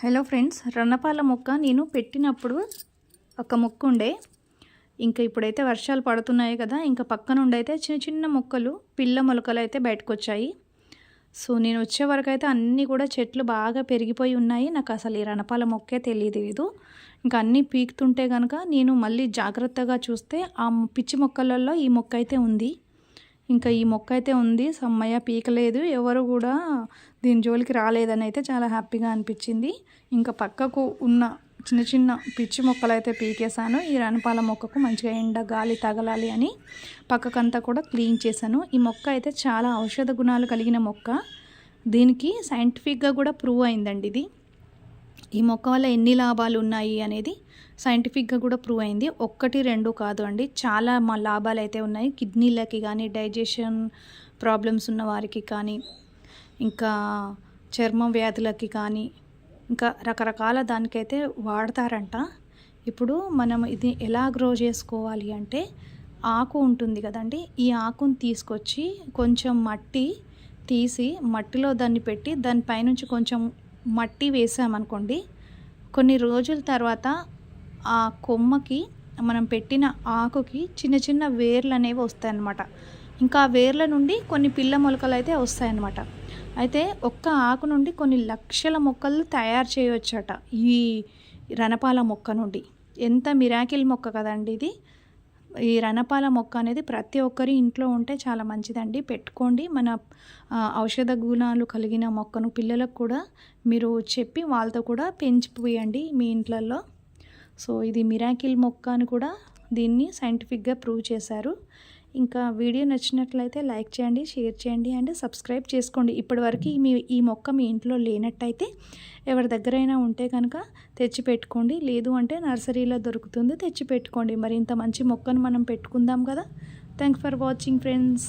Hello friends రణపాల మొక్క నేను పెట్టినప్పుడు ఒక మొక్క ఉండే. ఇంకా ఇప్పుడైతే వర్షాలు పడుతున్నాయి కదా ఇంకా పక్కన ఉండైతే చిన్న చిన్న మొక్కలు పిల్ల మొలకలు అయితే బయటకు వచ్చాయి సో నేను వచ్చే వరకు అయితే అన్నీ కూడా చెట్లు బాగా పెరిగిపోయి ఉన్నాయి. నాకు అసలు ఈ రణపాల మొక్కే తెలియదు ఇంకా అన్నీ పీకుతుంటే కనుక నేను మళ్ళీ జాగ్రత్తగా చూస్తే ఆ పిచ్చి మొక్కలలో ఈ మొక్క అయితే ఉంది. ఇంకా ఈ మొక్క అయితే ఉంది. సమ్మయ్య పీకలేదు. ఎవరు కూడా దీని జోలికి రాలేదని అయితే చాలా హ్యాపీగా అనిపించింది. ఇంకా పక్కకు ఉన్న చిన్న చిన్న పిచ్చి మొక్కలు అయితే పీకేశాను. ఈ రణపాల మొక్కకు మంచిగా ఎండ గాలి తగలాలి అని పక్కకంతా కూడా క్లీన్ చేశాను. ఈ మొక్క అయితే చాలా ఔషధ గుణాలు కలిగిన మొక్క. దీనికి సైంటిఫిక్గా కూడా ప్రూవ్ అయిందండి ఇది. ఈ మొక్క వల్ల ఎన్ని లాభాలు ఉన్నాయి అనేది సైంటిఫిక్గా కూడా ప్రూవ్ అయింది. ఒక్కటి రెండు కాదు అండి. చాలా మా లాభాలు అయితే ఉన్నాయి. కిడ్నీలకి కానీ డైజెషన్ ప్రాబ్లమ్స్ ఉన్న వారికి కానీ ఇంకా చర్మ వ్యాధులకి కానీ ఇంకా రకరకాల దానికైతే వాడతారంట. ఇప్పుడు మనం ఇది ఎలా గ్రో చేసుకోవాలి అంటే ఆకు ఉంటుంది కదండి. ఈ ఆకును తీసుకొచ్చి కొంచెం మట్టి తీసి మట్టిలో దాన్ని పెట్టి దాని పైనుంచి కొంచెం మట్టి వేసామనుకోండి కొన్ని రోజుల తర్వాత ఆ కొమ్మకి మనం పెట్టిన ఆకుకి చిన్న చిన్న వేర్లు అనేవి వస్తాయన్నమాట. ఇంకా ఆ వేర్ల నుండి కొన్ని పిల్ల మొలకలు అయితే వస్తాయన్నమాట. అయితే ఒక్క ఆకు నుండి కొన్ని లక్షల మొక్కలు తయారు చేయవచ్చట ఈ రణపాల మొక్క నుండి. ఎంత మిరాకిల్ మొక్క కదండి ఇది? ఈ రణపాల మొక్క అనేది ప్రతి ఒక్కరి ఇంట్లో ఉంటే చాలా మంచిదండి. పెట్టుకోండి. మన ఔషధ గుణాలు కలిగిన మొక్కను పిల్లలకు కూడా మీరు చెప్పి వాళ్ళతో కూడా పెంచిపోయండి మీ ఇంట్లల్లో. సో ఇది మిరాకిల్ మొక్క అని కూడా దీన్ని సైంటిఫిక్గా ప్రూవ్ చేశారు. ఇంకా వీడియో నచ్చినట్లయితే లైక్ చేయండి షేర్ చేయండి అండ్ సబ్స్క్రైబ్ చేసుకోండి. ఇప్పటివరకు మీ ఈ మొక్క మీ ఇంట్లో లేనట్టయితే ఎవరి దగ్గరైనా ఉంటే కనుక తెచ్చి పెట్టుకోండి లేదు అంటే నర్సరీలో దొరుకుతుంది తెచ్చి పెట్టుకోండి మరి ఇంత మంచి మొక్కను మనం పెట్టుకుందాం కదా. Thank for watching friends